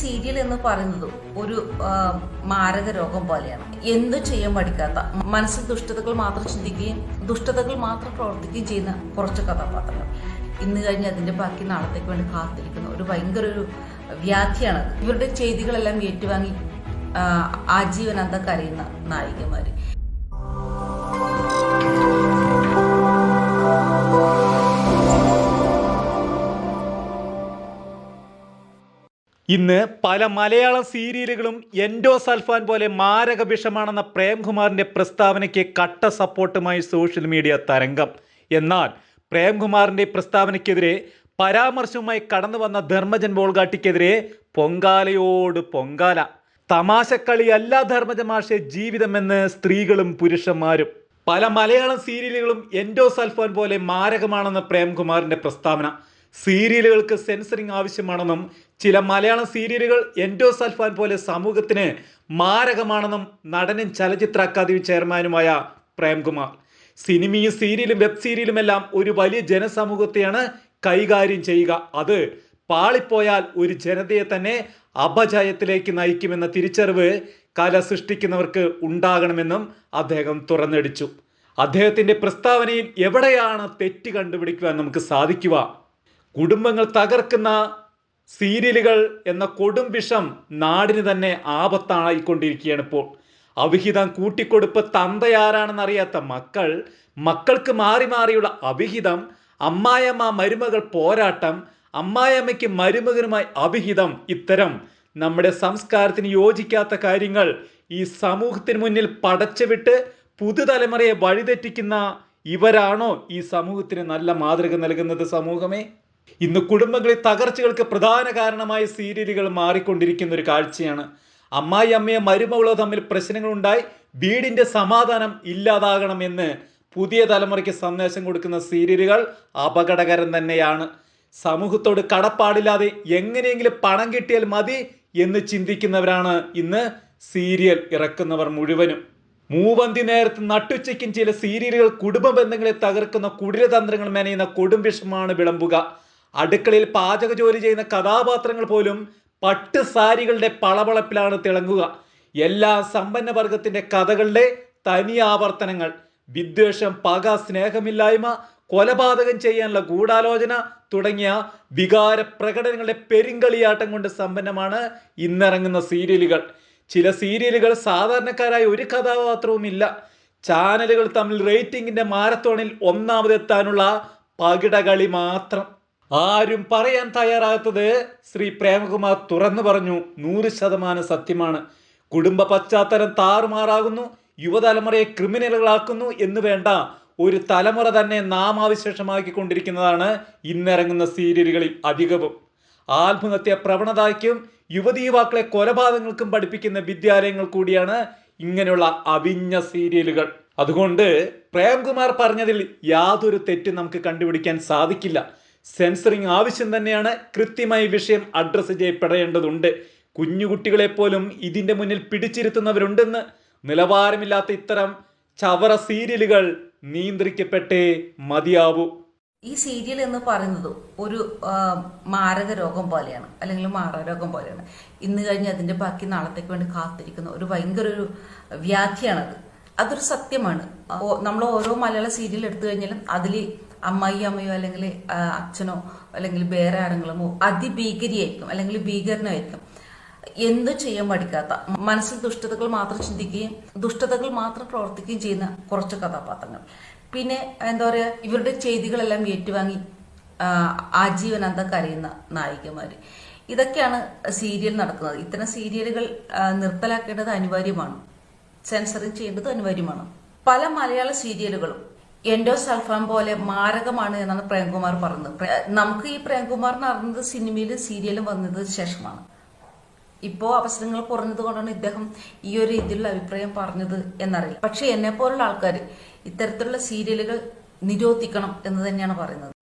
Serial എന്ന് പറയുന്നത് ഒരു മാരക രോഗം പോലെയാണ്. എന്തും ചെയ്യാൻ പഠിക്കാത്ത മനസ്സിൽ ദുഷ്ടതകൾ മാത്രം ചിന്തിക്കുകയും ദുഷ്ടതകൾ മാത്രം പ്രവർത്തിക്കുകയും ചെയ്യുന്ന കുറച്ച് കഥാപാത്രങ്ങൾ. ഇന്ന് കഴിഞ്ഞ് അതിന്റെ ബാക്കി നാളത്തേക്ക് വേണ്ടി കാത്തിരിക്കുന്ന ഒരു ഭയങ്കര ഒരു വ്യാധിയാണ് ഇവരുടെ ചെയ്തികളെല്ലാം ഏറ്റുവാങ്ങി ആജീവനാന്തം കരയുന്ന നായികമാര്. ഇന്ന് പല മലയാള സീരിയലുകളും എൻഡോ സൽഫാൻ പോലെ മാരക വിഷമാണെന്ന പ്രേംകുമാറിന്റെ പ്രസ്താവനയ്ക്ക് കട്ട സപ്പോർട്ടുമായി സോഷ്യൽ മീഡിയ തരംഗം. എന്നാൽ പ്രേംകുമാറിന്റെ പ്രസ്താവനയ്ക്കെതിരെ പരാമർശവുമായി കടന്നു വന്ന ധർമ്മജൻ ബോൾഗാട്ടിക്കെതിരെ പൊങ്കാലയോട് പൊങ്കാല. തമാശക്കളിയല്ല ധർമ്മജ മാഷെ ജീവിതമെന്ന് സ്ത്രീകളും പുരുഷന്മാരും. പല മലയാളം സീരിയലുകളും എൻഡോ സൽഫാൻ പോലെ മാരകമാണെന്ന പ്രേംകുമാറിന്റെ പ്രസ്താവന. സീരിയലുകൾക്ക് സെൻസറിങ് ആവശ്യമാണെന്നും ചില മലയാളം സീരിയലുകൾ എൻഡോസൽഫാൻ പോലെ സമൂഹത്തിന് മാരകമാണെന്നും നടനും ചലച്ചിത്ര അക്കാദമി ചെയർമാനുമായ പ്രേംകുമാർ. സിനിമയും സീരിയലും വെബ് സീരിയലുമെല്ലാം ഒരു വലിയ ജനസമൂഹത്തെയാണ് കൈകാര്യം ചെയ്യുക. അത് പാളിപ്പോയാൽ ഒരു ജനതയെ തന്നെ അപജയത്തിലേക്ക് നയിക്കുമെന്ന തിരിച്ചറിവ് കല സൃഷ്ടിക്കുന്നവർക്ക് ഉണ്ടാകണമെന്നും അദ്ദേഹം തുറന്നടിച്ചു. അദ്ദേഹത്തിന്റെ പ്രസ്താവനയിൽ എവിടെയാണ് തെറ്റ് കണ്ടുപിടിക്കുവാൻ നമുക്ക് സാധിക്കുക കുടുംബങ്ങൾ തകർക്കുന്ന സീരിയലുകൾ എന്ന കൊടും വിഷം നാടിന് തന്നെ ആപത്തായിക്കൊണ്ടിരിക്കുകയാണ് ഇപ്പോൾ. അവിഹിതം കൂട്ടിക്കൊടുപ്പ് തന്തയാരാണെന്നറിയാത്ത മക്കൾ മക്കൾക്ക് മാറി മാറിയുള്ള അവിഹിതം അമ്മായമ്മ മരുമകൾ പോരാട്ടം അമ്മായമ്മയ്ക്ക് മരുമകനുമായി അവിഹിതം ഇത്തരം നമ്മുടെ സംസ്കാരത്തിന് യോജിക്കാത്ത കാര്യങ്ങൾ ഈ സമൂഹത്തിന് മുന്നിൽ പടച്ചുവിട്ട് പുതുതലമുറയെ വഴിതെറ്റിക്കുന്ന ഇവരാണോ ഈ സമൂഹത്തിന് നല്ല മാതൃക നൽകുന്നത് സമൂഹമേ? ഇന്ന് കുടുംബങ്ങളിൽ തകർച്ചകൾക്ക് പ്രധാന കാരണമായ സീരിയലുകൾ മാറിക്കൊണ്ടിരിക്കുന്ന ഒരു കാഴ്ചയാണ്. അമ്മായി അമ്മയെ മരുമകളോ തമ്മിൽ പ്രശ്നങ്ങളുണ്ടായി. വീടിന്റെ സമാധാനം ഇല്ലാതാകണമെന്ന് പുതിയ തലമുറയ്ക്ക് സന്ദേശം കൊടുക്കുന്ന സീരിയലുകൾ അപകടകരം തന്നെയാണ്. സമൂഹത്തോട് കടപ്പാടില്ലാതെ എങ്ങനെയെങ്കിലും പണം കിട്ടിയാൽ മതി എന്ന് ചിന്തിക്കുന്നവരാണ് ഇന്ന് സീരിയൽ ഇറക്കുന്നവർ മുഴുവനും. മൂവന്തി നേരത്ത് നട്ടുച്ചയ്ക്കും ചില സീരിയലുകൾ കുടുംബ ബന്ധങ്ങളെ തകർക്കുന്ന കുടിലതന്ത്രങ്ങൾ മെനയുന്ന കൊടുംവിഷമാണ് വിളമ്പുക. അടുക്കളയിൽ പാചക ജോലി ചെയ്യുന്ന കഥാപാത്രങ്ങൾ പോലും പട്ട് സാരികളുടെ പളവളപ്പിലാണ് തിളങ്ങുക. എല്ലാ സമ്പന്ന വർഗത്തിന്റെ കഥകളുടെ തനി ആവർത്തനങ്ങൾ വിദ്വേഷം പക സ്നേഹമില്ലായ്മ കൊലപാതകം ചെയ്യാനുള്ള ഗൂഢാലോചന തുടങ്ങിയ വികാര പ്രകടനങ്ങളുടെ പെരുങ്കളിയാട്ടം കൊണ്ട് സമ്പന്നമാണ് ഇന്നിറങ്ങുന്ന സീരിയലുകൾ. ചില സീരിയലുകൾ സാധാരണക്കാരായ ഒരു കഥാപാത്രവും ഇല്ല ചാനലുകൾ തമ്മിൽ റേറ്റിംഗിന്റെ മാരത്തോണിൽ ഒന്നാമതെത്താനുള്ള പകിടകളി മാത്രം. ആരും പറയാൻ തയ്യാറാകാത്തത് ശ്രീ പ്രേമകുമാർ തുറന്നു പറഞ്ഞു. നൂറ് ശതമാനം സത്യമാണ്. കുടുംബ പശ്ചാത്തലം താറുമാറാകുന്നു. യുവതലമുറയെ ക്രിമിനലുകളാക്കുന്നു എന്ന് വേണ്ട. ഒരു തലമുറ തന്നെ നാമാവിശേഷമാക്കിക്കൊണ്ടിരിക്കുന്നതാണ് ഇന്നിറങ്ങുന്ന സീരിയലുകളിൽ അധികവും. ആത്മഹത്യ പ്രവണതയ്ക്കും യുവതി യുവാക്കളെ കൊലപാതകങ്ങൾക്കും പഠിപ്പിക്കുന്ന വിദ്യാലയങ്ങൾ കൂടിയാണ് ഇങ്ങനെയുള്ള അവിഞ്ഞ സീരിയലുകൾ. അതുകൊണ്ട് പ്രേംകുമാർ പറഞ്ഞതിൽ യാതൊരു തെറ്റും നമുക്ക് കണ്ടുപിടിക്കാൻ സാധിക്കില്ല. സെൻസറിങ് ആവശ്യം തന്നെയാണ് കൃത്യമായി വിഷയം അഡ്രസ്സ് ചെയ്യപ്പെടേണ്ടതുണ്ട്. കുഞ്ഞുകുട്ടികളെപ്പോലും ഇതിന്റെ മുന്നിൽ പിടിച്ചിരുത്തുന്നവരുണ്ടെന്ന് നിലവാരമില്ലാത്ത ഇത്തരം ചവറ സീരിയലുകൾ നിയന്ത്രിക്കപ്പെട്ടേ മതിയാവൂ. ഈ സീരിയൽ എന്ന് പറയുന്നത് ഒരു മാരക രോഗം പോലെയാണ് അല്ലെങ്കിൽ മാരകരോഗം പോലെയാണ്. ഇന്ന് കഴിഞ്ഞ് അതിന്റെ ബാക്കി നാളത്തേക്ക് വേണ്ടി കാത്തിരിക്കുന്ന ഒരു ഭയങ്കര ഒരു വ്യാധിയാണത്. അതൊരു സത്യമാണ്. നമ്മൾ ഓരോ മലയാള സീരിയൽ എടുത്തു കഴിഞ്ഞാലും അതിൽ അമ്മായി അമ്മയോ അല്ലെങ്കിൽ അച്ഛനോ അല്ലെങ്കിൽ വേറെ ആരെങ്കിലുമോ അതിഭീകരിയായിരിക്കും അല്ലെങ്കിൽ ഭീകരനായിരിക്കും. എന്ത് ചെയ്യാൻ പഠിക്കാത്ത മനസ്സിൽ ദുഷ്ടതകൾ മാത്രം ചിന്തിക്കുകയും ദുഷ്ടതകൾ മാത്രം പ്രവർത്തിക്കുകയും ചെയ്യുന്ന കുറച്ച് കഥാപാത്രങ്ങൾ. പിന്നെ എന്താ പറയാ ഇവരുടെ ചെയ്തികളെല്ലാം ഏറ്റുവാങ്ങി ആജീവനാന്തം കരയുന്ന നായികമാര്. ഇതൊക്കെയാണ് സീരിയൽ നടക്കുന്നത്. ഇത്തരം സീരിയലുകൾ നിർത്തലാക്കേണ്ടത് അനിവാര്യമാണ്. സെൻസറിങ് ചെയ്യേണ്ടത് അനിവാര്യമാണ്. പല മലയാള സീരിയലുകളും എൻഡോസൾഫാൻ പോലെ മാരകമാണ് എന്നാണ് പ്രേംകുമാർ പറഞ്ഞത്. നമുക്ക് ഈ പ്രേംകുമാറിന് അറിഞ്ഞത് സിനിമയിലും സീരിയലും വന്നതിന് ശേഷമാണ്. ഇപ്പോ അവസരങ്ങൾ കുറഞ്ഞത് കൊണ്ടാണ് ഇദ്ദേഹം ഈ ഒരു രീതിയിലുള്ള അഭിപ്രായം പറഞ്ഞത് എന്നറിയില്ല. പക്ഷെ എന്നെ പോലുള്ള ആൾക്കാർ ഇത്തരത്തിലുള്ള സീരിയലുകൾ നിരോധിക്കണം എന്ന് തന്നെയാണ് പറയുന്നത്.